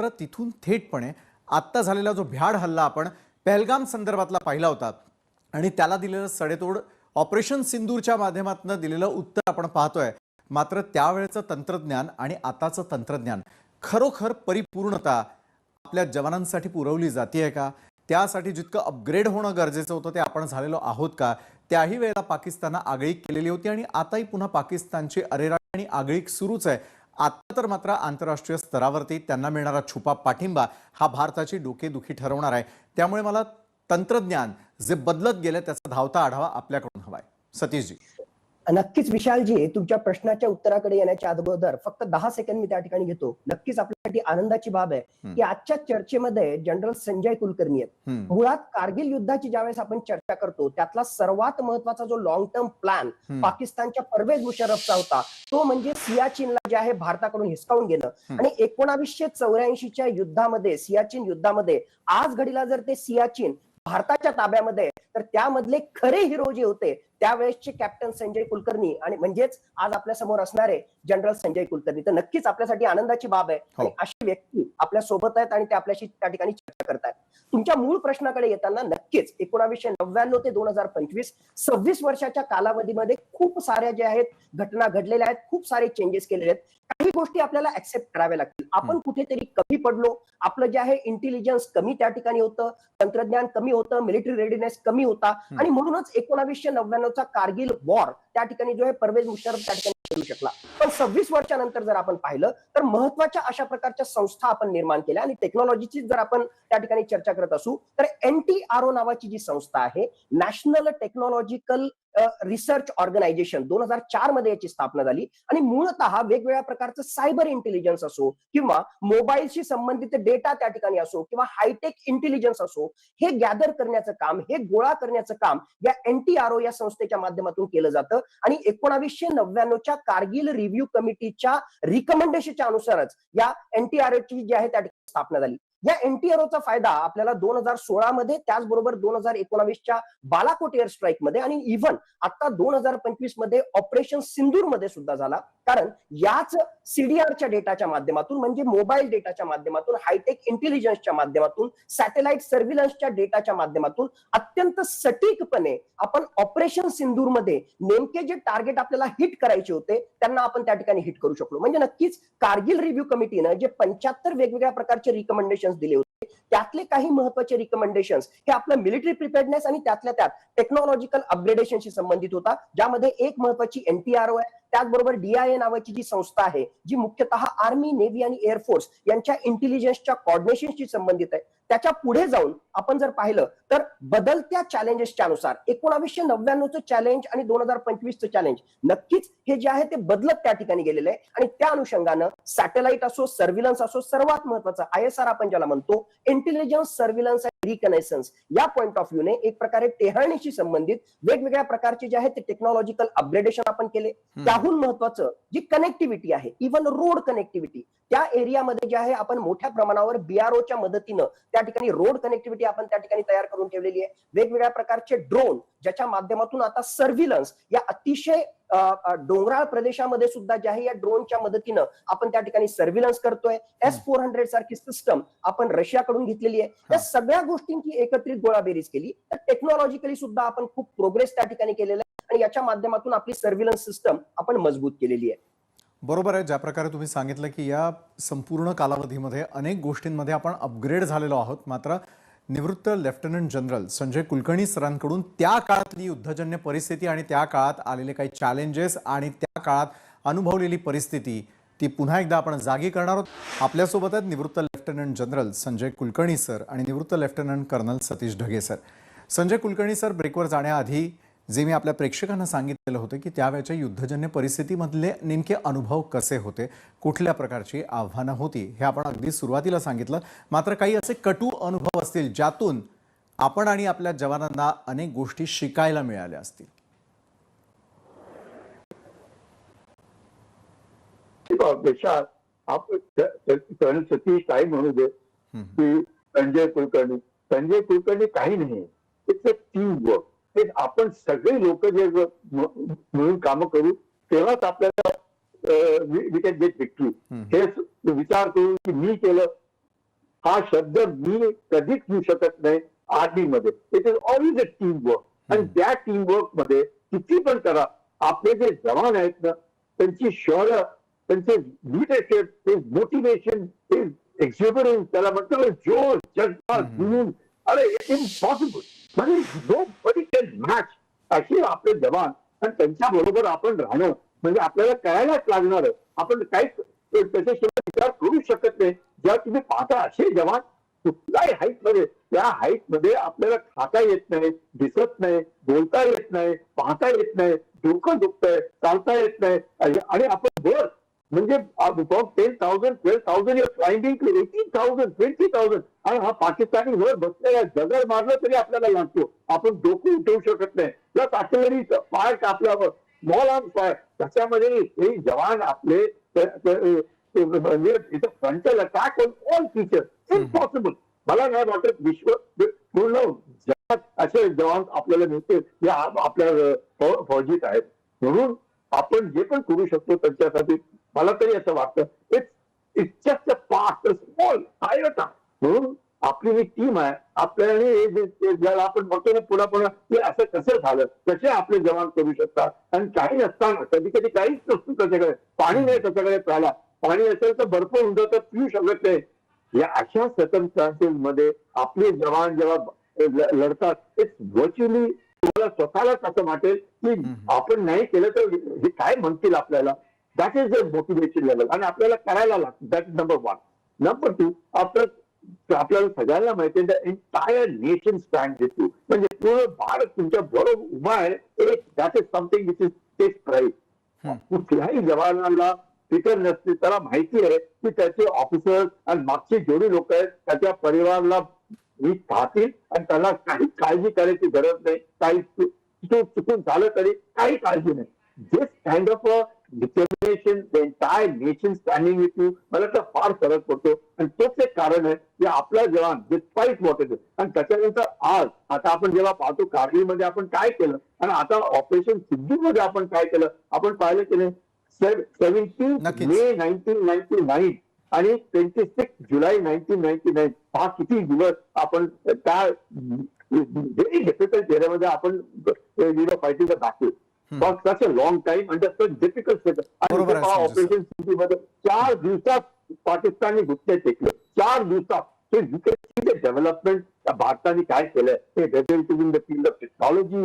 मात्र तिथून थेटपणे आत्ता झालेला जो भ्याड हल्ला आपण पहलगाम संदर्भातला पाहिला होता आणि त्याला दिलेलं सडेतोड ऑपरेशन सिंदूरच्या माध्यमातून दिलेलं उत्तर आपण पाहतोय. मात्र त्यावेळेचं तंत्रज्ञान आणि आताचं तंत्रज्ञान खरोखर परिपूर्णता आपल्या जवानांसाठी पुरवली जाते का? त्यासाठी जितकं अपग्रेड होणं गरजेचं होतं ते आपण झालेलो आहोत का? त्याही वेळेला पाकिस्ताननं आगळीक केलेली होती आणि आताही पुन्हा पाकिस्तानची अरेरा आणि आगळीक सुरूच आहे. आता तर मात्र आंतरराष्ट्रीय स्तरावरती त्यांना मिळणारा छुपा पाठिंबा हा भारताची डोकेदुखी ठरवणार आहे. त्यामुळे मला तंत्रज्ञान जे बदलत गेलं त्याचा धावता आढावा आपल्याकडून हवाय. सतीशजी. नक्कीच विशालजी तुमच्या प्रश्नाच्या उत्तराकडे येण्याच्या अगोदर फक्त दहा सेकंद मी त्या ठिकाणी घेतो. नक्कीच आपल्यासाठी आनंदाची बाब आहे. की आजच्या चर्चेमध्ये जनरल संजय कुलकर्णी आहेत. मुळात कारगिल युद्धाची ज्यावेळेस आपण चर्चा करतो त्यातला सर्वात महत्त्वाचा जो लॉंग टर्म प्लॅन पाकिस्तानच्या परवेज मुशर्रफचा होता तो म्हणजे सियाचीनला जे आहे भारताकडून हिसकावून घेणं. आणि एकोणावीसशे चौऱ्याऐंशीच्या युद्धामध्ये सियाचीन युद्धामध्ये आज घडीला जर ते सियाचीन भारताच्या ताब्यामध्ये तर त्यामधले खरे हिरो जे होते त्यावेळेसचे कॅप्टन संजय कुलकर्णी आणि म्हणजेच आज आपल्यासमोर असणारे जनरल संजय कुलकर्णी. तर नक्कीच आपल्यासाठी आनंदाची बाब आहे. हो. अशी व्यक्ती आपल्यासोबत आहेत आणि ते आपल्याशी त्या ठिकाणी चर्चा करतात तुमच्या मूळ प्रश्नाकडे येताना नक्कीच एकोणावीसशे नव्याण्णव ते दोन हजार पंचवीस सव्वीस वर्षाच्या कालावधीमध्ये खूप साऱ्या ज्या आहेत घटना घडलेल्या आहेत खूप सारे चेंजेस केलेले आहेत. काही गोष्टी आपल्याला ऍक्सेप्ट कराव्या लागतील. आपण कुठेतरी कमी पडलो आपलं जे आहे इंटेलिजन्स कमी त्या ठिकाणी होतं तंत्रज्ञान कमी होतं मिलिटरी रेडिनेस कमी होता आणि म्हणूनच एकोणावीसशे नव्याण्णवचा कारगिल वॉर त्या ठिकाणी जो आहे परवेज मुशर्रफ त्या ठिकाणी करू शकला. पण सव्वीस वर्षानंतर जर आपण पाहिलं तर महत्त्वाच्या अशा प्रकारच्या संस्था आपण निर्माण केल्या आणि टेक्नॉलॉजीची जर आपण त्या ठिकाणी चर्चा करत असू तर एन टी आर ओ नावाची जी संस्था आहे नॅशनल टेक्नॉलॉजिकल रिसर्च ऑर्गनायझेशन दोन हजार चारमध्ये याची स्थापना झाली. आणि मूळतः वेगवेगळ्या प्रकारचं सायबर इंटेलिजन्स असो किंवा मोबाईलशी संबंधित डेटा त्या ठिकाणी असो किंवा हायटेक इंटेलिजन्स असो हे गॅदर करण्याचं काम हे गोळा करण्याचं काम या एनटीआरओ या संस्थेच्या माध्यमातून केलं जातं. आणि एकोणावीसशे नव्याण्णवच्या कारगिल रिव्ह्यू कमिटीच्या रिकमेंडेशनच्या अनुसारच या एनटीआरओ ची जी आहे त्या ठिकाणी स्थापना झाली. या एनटीआरओचा फायदा आपल्याला दोन हजार सोळा मध्ये त्याचबरोबर दोन हजार एकोणावीसच्या बालाकोट एअर स्ट्राईकमध्ये आणि इव्हन आता दोन हजार पंचवीसमध्ये ऑपरेशन सिंदूरमध्ये सुद्धा झाला. कारण याच सीडीआरच्या डेटाच्या माध्यमातून म्हणजे मोबाईल डेटाच्या माध्यमातून हायटेक इंटेलिजन्सच्या माध्यमातून सॅटेलाइट सर्व्हिलन्सच्या डेटाच्या माध्यमातून अत्यंत सटीकपणे आपण ऑपरेशन सिंदूरमध्ये नेमके जे टार्गेट आपल्याला हिट करायचे होते त्यांना आपण त्या ठिकाणी हिट करू शकलो. म्हणजे नक्कीच कारगिल रिव्ह्यू कमिटीनं जे पंच्याहत्तर वेगवेगळ्या प्रकारचे रिकमेंडेशन दिले होते. त्यातले काही महत्त्वाचे रिकमेंडेशन हे आपलं मिलिटरी प्रिपेअरनेस आणि त्यातल्या त्यात टेक्नॉलॉजिकल अपग्रेडेशनशी संबंधित होता. ज्यामध्ये एक महत्वाची एनटीआरओ आहे. त्याचबरोबर डीआयए नावाची जी संस्था आहे जी मुख्यतः आर्मी नेव्ही आणि एअरफोर्स यांच्या इंटेलिजन्सच्या कॉर्डिनेशनशी संबंधित आहे त्याच्या पुढे जाऊन आपण जर पाहिलं तर बदलत्या चॅलेंजेसच्या अनुसार एकोणावीसशे नव्याण्णवचं चॅलेंज आणि दोन हजार पंचवीसचं चॅलेंज नक्कीच हे जे आहे ते बदलत त्या ठिकाणी गेलेलं आहे. आणि त्या अनुषंगानं सॅटेलाइट असो सर्व्हिलन्स असो सर्वात महत्वाचं आय एस आर आपण ज्याला म्हणतो इंटेलिजन्स सर्व्हिलन्स रिकनेसन्स या पॉईंट ऑफ व्ह्यूने एक प्रकारे टेहळणीशी संबंधित वेगवेगळ्या प्रकारचे जे आहे ते टेक्नॉलॉजिकल अपग्रेडेशन आपण केले. त्याहून महत्वाचं जी कनेक्टिव्हिटी आहे इव्हन रोड कनेक्टिव्हिटी त्या एरियामध्ये जे आहे आपण मोठ्या प्रमाणावर बीआरओच्या मदतीनं त्या ठिकाणी रोड कनेक्टिव्हिटी आपण त्या ठिकाणी तयार करून ठेवलेली आहे. वेगवेगळ्या प्रकारचे ड्रोन ज्याच्या माध्यमातून आता सर्व्हिलन्स या अतिशय डोंगराळ प्रदेशामध्ये सुद्धा जे आहे या ड्रोनच्या मदतीनं आपण त्या ठिकाणी सर्व्हिलन्स करतोय. एस फोर हंड्रेड सारखी सिस्टम आपण रशियाकडून घेतलेली आहे. त्या सगळ्या गोष्टींची एकत्रित गोळाबेरीज केली. तर टेक्नॉलॉजिकली सुद्धा आपण खूप प्रोग्रेस त्या ठिकाणी केलेला आहे आणि याच्या माध्यमातून आपली सर्व्हिलन्स सिस्टम आपण मजबूत केलेली आहे. बरोबर आहे ज्या प्रकारे तुम्ही सांगितलं की या संपूर्ण कालावधीमध्ये अनेक गोष्टींमध्ये आपण अपग्रेड झालेलो आहोत. मात्र निवृत्त लेफ्टनंट जनरल संजय कुलकर्णी सरांकडून त्या काळातली युद्धजन्य परिस्थिती आणि त्या काळात आलेले काही चॅलेंजेस आणि त्या काळात अनुभवलेली परिस्थिती ती पुन्हा एकदा आपण जागी करणार आहोत. आपल्यासोबत आहेत निवृत्त lieutenant general Sanjay Kulkarni sir आणि निवृत्त lieutenant colonel Satish Dhage sir. Sanjay Kulkarni sir ब्रेकवर जाण्याआधी जे मी आपल्या प्रेक्षकांना सांगितलेलं होतं की त्यावेळच्या युद्धजन्य परिस्थितीमधले नेमके अनुभव कसे होते कुठल्या प्रकारची आव्हानं होती हे आपण अगदी सुरुवातीला सांगितलं. मात्र काही असे कटू अनुभव असतील ज्यातून आपण आणि आपल्या जवानांना अनेक गोष्टी शिकायला मिळाल्या असतील. सतीश काही म्हणू दे. की संजय कुलकर्णी. संजय कुलकर्णी काही नाही. इट्स अ टीम वर्क ते आपण सगळे लोक जे मिळून कामं करू तेव्हाच आपल्याला वी कॅन गेट विक्ट्री. हे विचार करून की मी केलं हा शब्द मी कधीच घेऊ शकत नाही आर्मी मध्ये it is always a team work आणि. त्या टीम वर्कमध्ये किती पण करा आपले जे जवान आहेत ना त्यांची शौर्य त्यांचे लिडरशिप ते मोटिवेशन ते एक्झिबिटन्स त्याला म्हणतो जोश. जुनून अरे इट इम्पॉसिबल म्हणजे नोबडी कॅन मॅच असे आपले जवान आणि त्यांच्या बरोबर आपण राहणं म्हणजे आपल्याला करायलाच लागणार. आपण काहीच त्याच्याशिवाय विचार करू शकत नाही. जेव्हा तुम्ही पाहता असे जवान कुठल्याही हाईटमध्ये त्या हाईटमध्ये आपल्याला खाता येत नाही दिसत नाही बोलता येत नाही पाहता येत नाही डोकं दुखतंय चालता येत नाही. आणि- आणि आपण वर म्हणजे from ten thousand twelve thousand your climbing to eighteen thousand twenty thousand आणि हा पाकिस्तानी वर बसलेला दगड मारलं तरी आपल्याला लागतो. आपण डोकं उठवू शकत नाही. प्लस आर्टिलरी पाय कापल्यावर स्मॉल आर्म फायर त्याच्यामध्ये हे जवान आपले म्हणजे इथं frontal attack on all feature impossible मला नाही वाटत विश्व पूर्ण जगात असे जवान आपल्याला मिळते जे आपल्या फौजीत आहेत. म्हणून आपण जे पण करू शकतो त्यांच्यासाठी मला तरी असं वाटतं it's it's just a part small iota म्हणून आपली ही टीम आहे आपल्याला जे- जे- आपण म्हणतो ना पुन्हा पुन्हा की असं कसं झालं कसे आपले जवान करू शकतात? आणि काही नसताना कधी कधी काहीच नसतं त्याच्याकडे. पाणी नाही त्याच्याकडे प्यायला पाणी असेल तर बर्फ होऊन तर पिऊ शकत नाही. या अशा circumstances मध्ये आपले जवान जेव्हा लढतात इट्स व्हर्च्युअली तुम्हाला स्वतःलाच असं वाटेल की आपण नाही केलं तर हे काय म्हणतील आपल्याला? That is the motivation level आणि आपल्याला करायला लागतं. That is number one number two आपलं आपल्याला सगळ्यांना माहिती आहे entire nation stand with you म्हणजे पूर्ण भारत तुमच्या बरोबर उभा आहे. That is something which is take prize. कुठल्याही जवानाला फिकर नसते. त्याला माहिती आहे की त्याचे ऑफिसर्स आणि मागचे जेवढे लोक आहेत त्याच्या परिवाराला नीट पाहतील आणि त्याला काही काळजी करायची गरज नाही. काही चुकून झालं तरी काही काळजी नाही. This kind of determination the entire nation standing with you मला तर फार फरक पडतो आणि तोच एक कारण आहे की आपला जवान डिस्पाईट वॉट इट आणि त्याच्यानंतर आज आता आपण जेव्हा पाहतो कारगिलमध्ये आपण काय केलं आणि आता ऑपरेशन सिद्धू मध्ये आपण काय केलं आपण पाहिलं की नाही seventeen. May nineteen ninety nine आणि twenty six July nineteen ninety nine हा किती दिवस आपण त्या व्हेरी डिफिकल्ट एरियामध्ये आपण fighting the battle for such a long time under such difficult बरोबर आहे, संजय सर. ऑपरेशन सिटीमध्ये चार दिवसात पाकिस्तानने गुप्ते टेकलं चार दिवसात हे डेव्हलपमेंट भारताने काय केलंय हे whether in the field of technology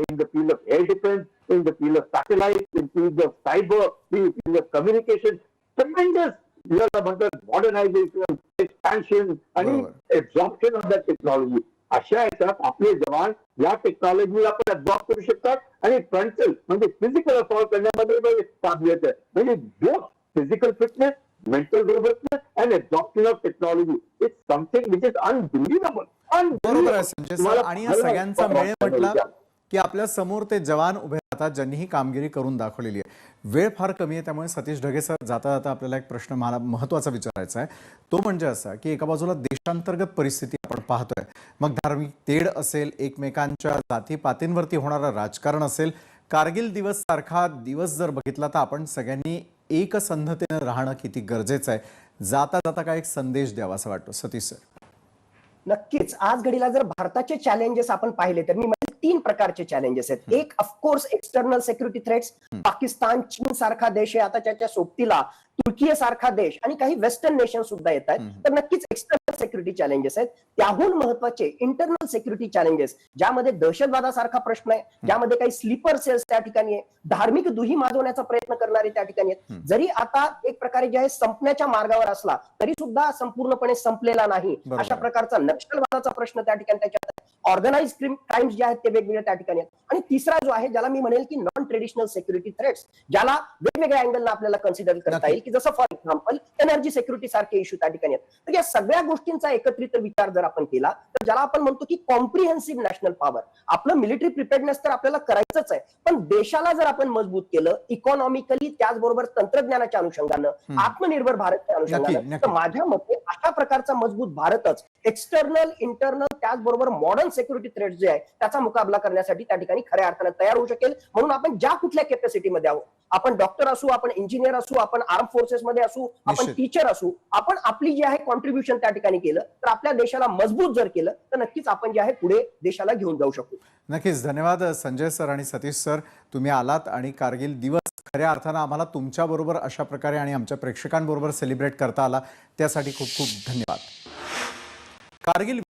in the field of air defence in the field of satellite, in field of cyber, in field of communication. Tremendous याला म्हणतात मॉडर्नायझेशन एक्सपॅन्शन आणि बरोबर. एक्झॉप्शन ऑफ दॅट टेक्नॉलॉजी अशा याच्यात आपले जवान या टेक्नॉलॉजीला पण अब्झॉर्ब करू शकतात आणि फ्रंटल म्हणजे फिजिकल असॉल्ट करण्यामध्ये काबिलियत आहे म्हणजे both physical fitness mental robustness and absorption of technology it's something which is unbelievable बरोबर आहे संजय सर. आणि या सगळ्यांचा मेळ म्हटला की आपल्यासमोर ते जवान उभे राहतात ज्यांनी ही कामगिरी करून दाखवलेली आहे. वेळ फार कमी आहे त्यामुळे सतीश ढगे सर जाता जाता आपल्याला एक प्रश्न मला महत्त्वाचा विचारायचा आहे. तो म्हणजे असा की एका बाजूला देशांतर्गत परिस्थिती आपण पाहतोय. मग धार्मिक तेढ असेल एकमेकांच्या जातीपातींवरती होणारं राजकारण असेल कारगिल दिवस सारखा दिवस जर बघितला तर आपण सगळ्यांनी एकसंधतेनं राहणं किती गरजेचं आहे. जाता जाता काय एक संदेश द्यावा असं वाटतो. सतीश सर. नक्कीच. आज घडीला जर भारताचे चॅलेंजेस आपण पाहिले तर मी म्हणेल तीन प्रकारचे चॅलेंजेस आहेत. एक of course external security threats Pakistan चीन सारखा देश आहे. आता त्याच्या सोबतीला तुर्की सारखा देश आणि काही वेस्टर्न नेशन सुद्धा येत आहेत. तर नक्कीच एक्सटर्नल सिक्युरिटी चॅलेंजेस आहेत. त्याहून महत्त्वाचे इंटरनल सिक्युरिटी चॅलेंजेस ज्यामध्ये दहशतवादासारखा प्रश्न आहे ज्यामध्ये काही स्लीपर सेल्स त्या ठिकाणी आहे धार्मिक दुही माजवण्याचा प्रयत्न करणारे त्या ठिकाणी आहेत. जरी आता एक प्रकारे जे आहे संपण्याच्या मार्गावर असला तरी सुद्धा संपूर्णपणे संपलेला नाही. अशा प्रकारचा नक्षलवादाचा प्रश्न त्या ठिकाणी त्याच्यात ऑर्गनाइज क्राईम्स जे आहेत ते वेगवेगळ्या त्या ठिकाणी आहेत. आणि तिसरा जो आहे ज्याला मी म्हणेल की नॉन ट्रेडिशनल सिक्युरिटी थ्रेट्स ज्याला वेगवेगळ्या अँगलला आपल्याला कन्सिडर करता. येईल की जसं फॉर एक्झाम्पल एनर्जी सिक्युरिटी सारखे इश्यू त्या ठिकाणी आहेत. तर या सगळ्या गोष्टींचा एकत्रित विचार जर आपण केला तर ज्याला आपण म्हणतो की कॉम्प्रिहेन्सिव्ह नॅशनल पॉवर आपलं मिलिटरी प्रिपेअरनेस तर आपल्याला करायचंच आहे. पण देशाला जर आपण मजबूत केलं इकॉनॉमिकली त्याचबरोबर तंत्रज्ञानाच्या अनुषंगानं आत्मनिर्भर भारतच्या अनुषंगानं. तर माझ्या मते अशा प्रकारचा मजबूत भारतच एक्सटर्नल इंटरनल त्या त्याचबरोबर मॉडर्न सिक्युरिटी थ्रेट जे आहे त्याचा मुकाबला करण्यासाठी त्या ठिकाणी खऱ्या अर्थानं तयार होऊ शकेल. म्हणून आपण ज्या कुठल्या कॅपॅसिटीमध्ये आहोत आपण डॉक्टर असू आपण इंजिनियर असू आपण आर्म फोर्सेसमध्ये असू आपण निश्चित. टीचर असू आपण आपली जी आहे कॉन्ट्रीब्युशन त्या ठिकाणी केलं तर आपल्या देशाला मजबूत जर केलं तर नक्कीच आपण जे आहे पुढे देशाला घेऊन जाऊ शकू. नक्कीच. धन्यवाद संजय सर आणि सतीश सर. तुम्ही आलात आणि कारगिल दिवस खऱ्या अर्थानं आम्हाला तुमच्याबरोबर अशा प्रकारे आणि आमच्या प्रेक्षकांबरोबर सेलिब्रेट करता आला. त्यासाठी खूप खूप धन्यवाद. कारगिल